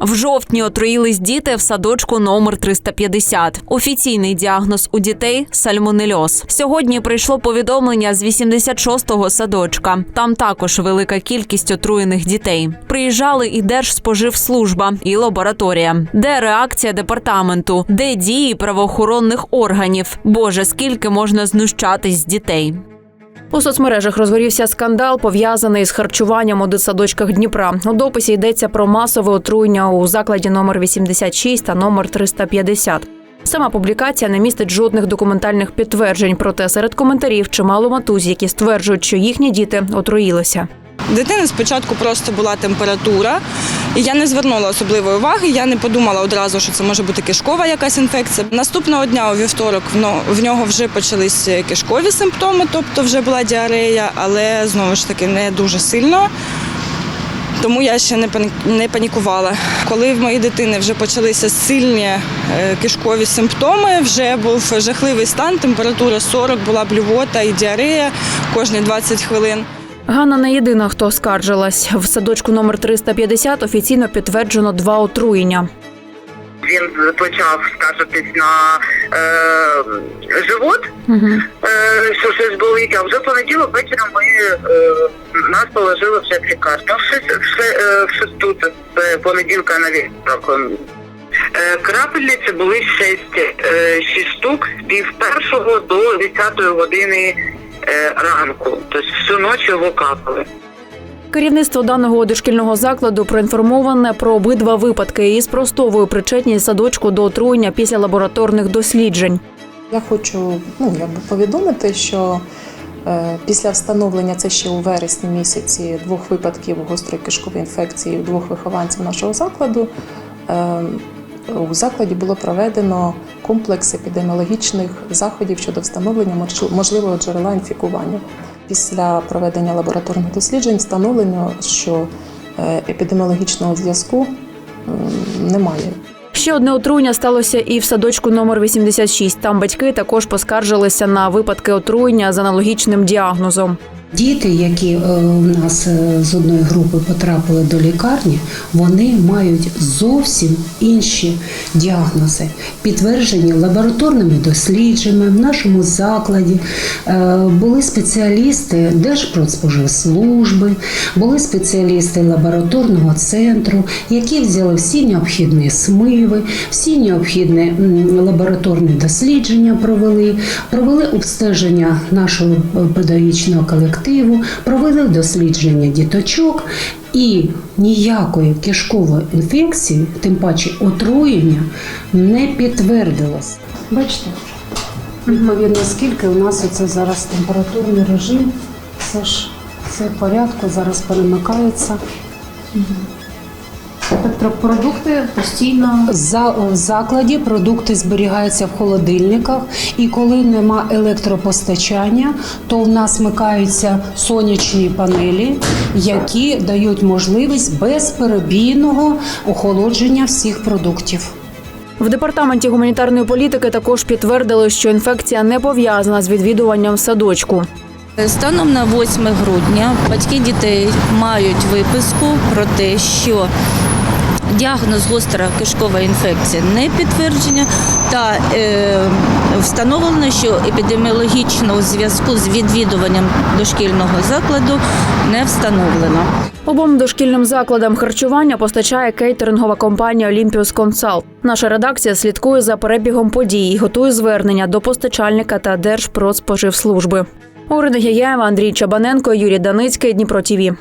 В жовтні отруїлись діти в садочку номер 350. Офіційний діагноз у дітей сальмонельоз. Сьогодні прийшло повідомлення з 86-го садочка. Там також велика кількість отруєних дітей. Приїжджали і Держспоживслужба, і лабораторія. Де реакція департаменту? Де дії правоохоронних органів? Боже, скільки можна знущатись з дітей? У соцмережах розгорівся скандал, пов'язаний з харчуванням у дитсадочках Дніпра. У дописі йдеться про масове отруєння у закладі номер 86 та номер 350. Сама публікація не містить жодних документальних підтверджень, проте серед коментарів чимало матуз, які стверджують, що їхні діти отруїлися. Дитини спочатку просто була температура, і я не звернула особливої уваги. Я не подумала одразу, що це може бути кишкова якась інфекція. Наступного дня у вівторок в нього вже почались кишкові симптоми, тобто вже була діарея, але знову ж таки не дуже сильно. Тому я ще не пані- панікувала. Коли в моїй дитини вже почалися сильні е, кишкові симптоми, вже був жахливий стан, температура 40, була блювота і діарея кожні 20 хвилин. Ганна не єдина, хто скаржилась. В садочку номер 350 офіційно підтверджено два отруєння. він почав скаржитись на е, живот, е, що щось болить, а вже понеділок вечором ми е, нас положили вже в лікарню. В, шест- в, е, в шесту це понеділка на вівторок. Е, Крапельниці були шість, е, шість штук з пів першого до 10 години ранку. Тобто всю ніч його капали. Керівництво даного дошкільного закладу проінформоване про обидва випадки і спростовує причетність садочку до отруєння після лабораторних досліджень. Я хочу ну, якби повідомити, що е, після встановлення це ще у вересні місяці двох випадків гострої кишкової інфекції у двох вихованців нашого закладу. У закладі було проведено комплекс епідеміологічних заходів щодо встановлення мож- можливого джерела інфікування. Після проведення лабораторних досліджень встановлено, що е, епідеміологічного зв'язку немає. Ще одне отруєння сталося і в садочку номер 86. Там батьки також поскаржилися на випадки отруєння з аналогічним діагнозом. Діти, які е, у нас е, з одної групи потрапили до лікарні, вони мають зовсім інші діагнози, підтверджені лабораторними дослідженнями. В нашому закладі е, були спеціалісти Держпродспоживслужби, були спеціалісти лабораторного центру, які взяли всі необхідні смиви, всі необхідні лабораторні дослідження провели, провели обстеження нашого е, педагогічного колективу, провели дослідження діточок і ніякої кишкової інфекції, тим паче отруєння, не підтвердилось. Бачите, відповідно, скільки у нас оце зараз температурний режим, все ж все в порядку, зараз перемикається. Тобто продукти постійно За в закладі продукти зберігаються в холодильниках, і коли нема електропостачання, то в нас вмикаються сонячні панелі, які дають можливість безперебійного охолодження всіх продуктів. В департаменті гуманітарної політики також підтвердили, що інфекція не пов'язана з відвідуванням садочку. Станом на 8 грудня батьки дітей мають виписку про те, що діагноз гостра кишкова інфекція не підтвердження, та е, встановлено, що епідеміологічного зв'язку з відвідуванням дошкільного закладу не встановлено. Обом дошкільним закладам харчування постачає кейтерингова компанія Олімпіус Консалт. Наша редакція слідкує за перебігом подій, і готує звернення до постачальника та Держпродспоживслужби. Орина Гяєва, Андрій Чабаненко, Юрій Даницький, Дніпро ТІВІ.